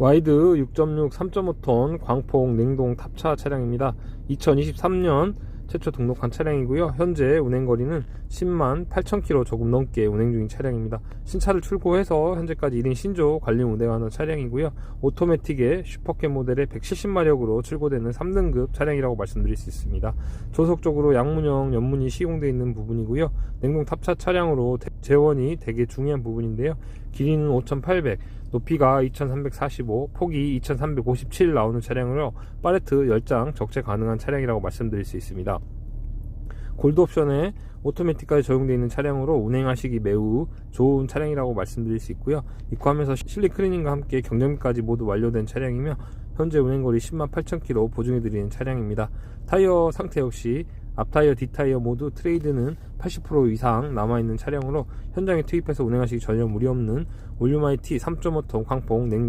와이드 6.6 3.5톤 광폭 냉동 탑차 차량입니다. 2023년 최초 등록한 차량이고요. 현재 운행거리는 10만 8천 킬로 조금 넘게 운행 중인 차량입니다. 신차를 출고해서 현재까지 1인 신조 관리 운행하는 차량이고요. 오토매틱의 슈퍼캐 모델의 170마력으로 출고되는 3등급 차량이라고 말씀드릴 수 있습니다. 조속적으로 양문형 연문이 시공되어 있는 부분이고요. 냉동 탑차 차량으로 대- 재원이 되게 중요한 부분인데요. 길이는 5,800, 높이가 2,345, 폭이 2,357 나오는 차량으로 팔레트 10장 적재 가능한 차량이라고 말씀드릴 수 있습니다. 골드 옵션에 오토매틱까지 적용되어 있는 차량으로 운행하시기 매우 좋은 차량이라고 말씀드릴 수 있고요. 입고하면서 실리 클리닝과 함께 경정비까지 모두 완료된 차량이며 현재 운행거리 10만 8천 킬로 보증해드리는 차량입니다. 타이어 상태 역시 앞타이어, 뒷타이어 모두 트레이드는 80% 이상 남아있는 차량으로 현장에 투입해서 운행하시기 전혀 무리 없는 올류마이티 3.5톤 광폭 냉